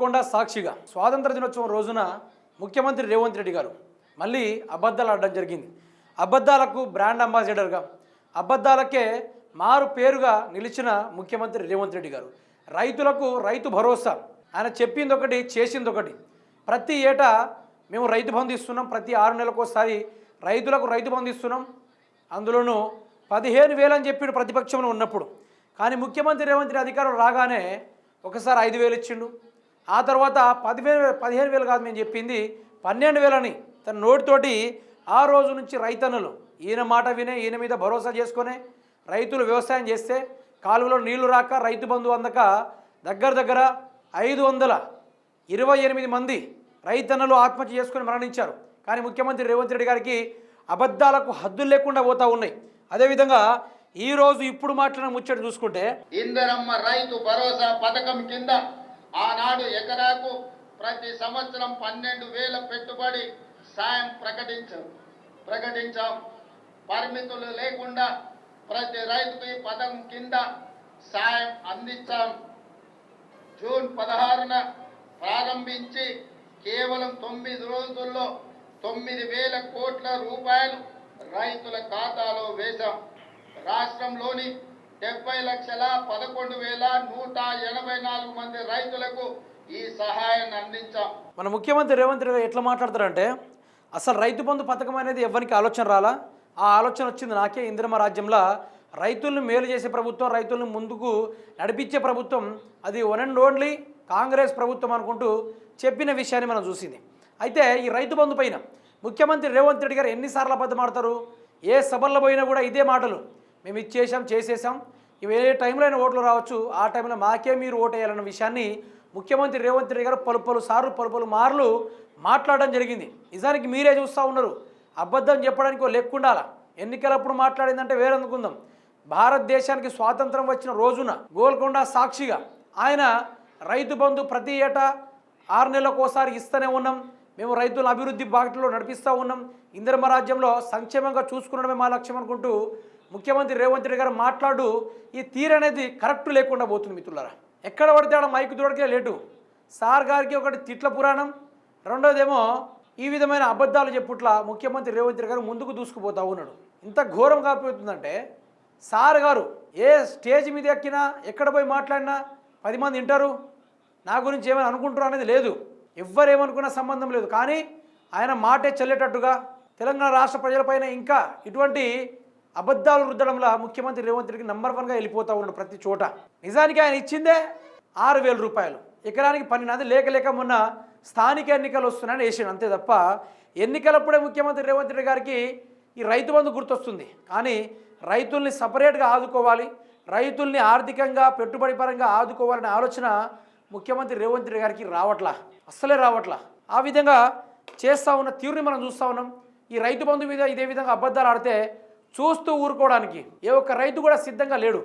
గోల్కొండ సాక్షిగా స్వాతంత్ర దినోత్సవం రోజున ముఖ్యమంత్రి రేవంత్ రెడ్డి గారు మళ్ళీ అబద్ధాలు ఆడడం జరిగింది. అబద్ధాలకు బ్రాండ్ అంబాసిడర్గా అబద్ధాలకే మారు పేరుగా నిలిచిన ముఖ్యమంత్రి రేవంత్ రెడ్డి గారు. రైతులకు రైతు భరోసా. ఆయన చెప్పింది ఒకటి చేసింది ఒకటి ప్రతి ఏటా మేము రైతు బంధు ఇస్తున్నాం. ప్రతి ఆరు నెలలకోసారి రైతులకు రైతు బంధు ఇస్తున్నాం. అందులోనూ పదిహేను వేలు అని చెప్పి ప్రతిపక్షంలో ఉన్నప్పుడు. కానీ ముఖ్యమంత్రి రేవంత్ రెడ్డి అధికారులు రాగానే ఒకసారి ఐదు వేలు ఇచ్చిండు. ఆ తర్వాత పదివేలు పదిహేను వేలు కాదు మేము చెప్పింది పన్నెండు వేలని తన నోటితోటి ఆ రోజు నుంచి రైతన్నులు ఈయన మాట వినే ఈయన మీద భరోసా చేసుకునే రైతులు వ్యవసాయం చేస్తే కాలువలో నీళ్ళు రాక రైతు బంధు అందక దగ్గర దగ్గర ఐదు వందల ఇరవై ఎనిమిది మంది రైతన్నలు ఆత్మహత్య చేసుకుని మరణించారు. కానీ ముఖ్యమంత్రి రేవంత్ రెడ్డి గారికి అబద్ధాలకు హద్దులు లేకుండా పోతా ఉన్నాయి. అదేవిధంగా ఈ రోజు ఇప్పుడు మాట్లాడిన ముచ్చట చూసుకుంటే ఇందరమ్మ రైతు భరోసా పథకం కింద ఆనాడు ఎకరాకు ప్రతి సంవత్సరం పన్నెండు వేల పెట్టుబడి సాయం ప్రకటించాం ప్రకటించాం. పరిమితులు లేకుండా ప్రతి రైతుకు ఈ పథకం కింద సాయం అందించాం. జూన్ పదహారున ప్రారంభించి కేవలం తొమ్మిది రోజుల్లో తొమ్మిది వేల కోట్ల రూపాయలు రైతుల ఖాతాలో వేశాం. రాష్ట్రంలోని డెబ్బై లక్షల పదకొండు వేల నూట ఎనభై నాలుగు మంది రైతులకు ఈ సహాయాన్ని అందించాం. మన ముఖ్యమంత్రి రేవంత్ రెడ్డి ఎట్లా మాట్లాడతారంటే అసలు రైతు బంధు పథకం అనేది ఎవరికి ఆలోచన రాలా? ఆ ఆలోచన వచ్చింది నాకే ఇందిరమ రాజ్యంలో. రైతులను మేలు చేసే ప్రభుత్వం రైతులను ముందుకు నడిపించే ప్రభుత్వం అది వన్ అండ్ ఓన్లీ కాంగ్రెస్ ప్రభుత్వం అనుకుంటూ చెప్పిన విషయాన్ని మనం చూసింది. అయితే ఈ రైతు బంధు పైన ముఖ్యమంత్రి రేవంత్ రెడ్డి గారు ఎన్నిసార్లు అబద్ధం ఆడతారు ఏ సభల్లో పోయినా కూడా ఇదే మాటలు. మేము ఇచ్చేసాం చేసేసాం ఇవి ఏ టైంలో అయినా ఓట్లు రావచ్చు. ఆ టైంలో మాకే మీరు ఓటు వేయాలన్న విషయాన్ని ముఖ్యమంత్రి రేవంత్ రెడ్డి గారు పలు పలు సార్లు పలు పలు మార్లు మాట్లాడడం జరిగింది. నిజానికి మీరే చూస్తూ ఉన్నారు. అబద్ధం చెప్పడానికి ఓ లెక్క ఉండాలా ఎన్నికలప్పుడు మాట్లాడిందంటే వేరందుకుందాం. భారతదేశానికి స్వాతంత్రం వచ్చిన రోజున గోల్కొండ సాక్షిగా ఆయన రైతు బంధు ప్రతి ఏటా ఆరు నెలలకు ఒకసారి ఇస్తూనే ఉన్నాం. మేము రైతుల అభివృద్ధి బాటలో నడిపిస్తూ ఉన్నాం. ఇందిరమ రాజ్యంలో సంక్షేమంగా చూసుకునడమే మా లక్ష్యం అనుకుంటూ ముఖ్యమంత్రి రేవంత్ రెడ్డి గారు మాట్లాడు ఈ తీరు అనేది కరెక్ట్ లేకుండా పోతుంది మిత్రులారా. ఎక్కడ పడితే ఆడ మైకు దూడకే లేటు. సార్ గారికి ఒకటి తిట్ల పురాణం రెండోదేమో ఈ విధమైన అబద్ధాలు చెప్పుట్ల ముఖ్యమంత్రి రేవంత్ రెడ్డి గారు ముందుకు దూసుకుపోతా ఉన్నాడు. ఇంత ఘోరం కాకపోతుందంటే సార్ గారు ఏ స్టేజ్ మీద ఎక్కినా ఎక్కడ పోయి మాట్లాడినా పది మంది వింటారు నా గురించి ఏమైనా అనుకుంటారు అనేది లేదు. ఎవ్వరేమనుకున్న సంబంధం లేదు. కానీ ఆయన మాటే చెల్లేటట్టుగా తెలంగాణ రాష్ట్ర ప్రజలపైన ఇంకా ఇటువంటి అబద్ధాలు రుద్దడంలో ముఖ్యమంత్రి రేవంత్ రెడ్డికి నంబర్ వన్గా వెళ్ళిపోతూ ఉన్నాడు ప్రతి చోట. నిజానికి ఆయన ఇచ్చిందే ఆరు వేల రూపాయలు. ఎకరానికి పన్నెండు లేక లేక మొన్న స్థానిక ఎన్నికలు వస్తున్నాయని వేసాడు. అంతే తప్ప ఎన్నికలప్పుడే ముఖ్యమంత్రి రేవంత్ రెడ్డి గారికి ఈ రైతు బంధు గుర్తొస్తుంది. కానీ రైతుల్ని సపరేట్గా ఆదుకోవాలి రైతుల్ని ఆర్థికంగా పెట్టుబడి పరంగా ఆదుకోవాలనే ఆలోచన ముఖ్యమంత్రి రేవంత్ రెడ్డి గారికి రావట్లా? అస్సలే రావట్లా. ఆ విధంగా చేస్తూ ఉన్న తీరుని మనం చూస్తూ ఉన్నాం. ఈ రైతు బంధు మీద ఇదే విధంగా అబద్ధాలు ఆడితే చూస్తూ ఊరుకోవడానికి ఏ ఒక్క రైతు కూడా సిద్ధంగా లేడు.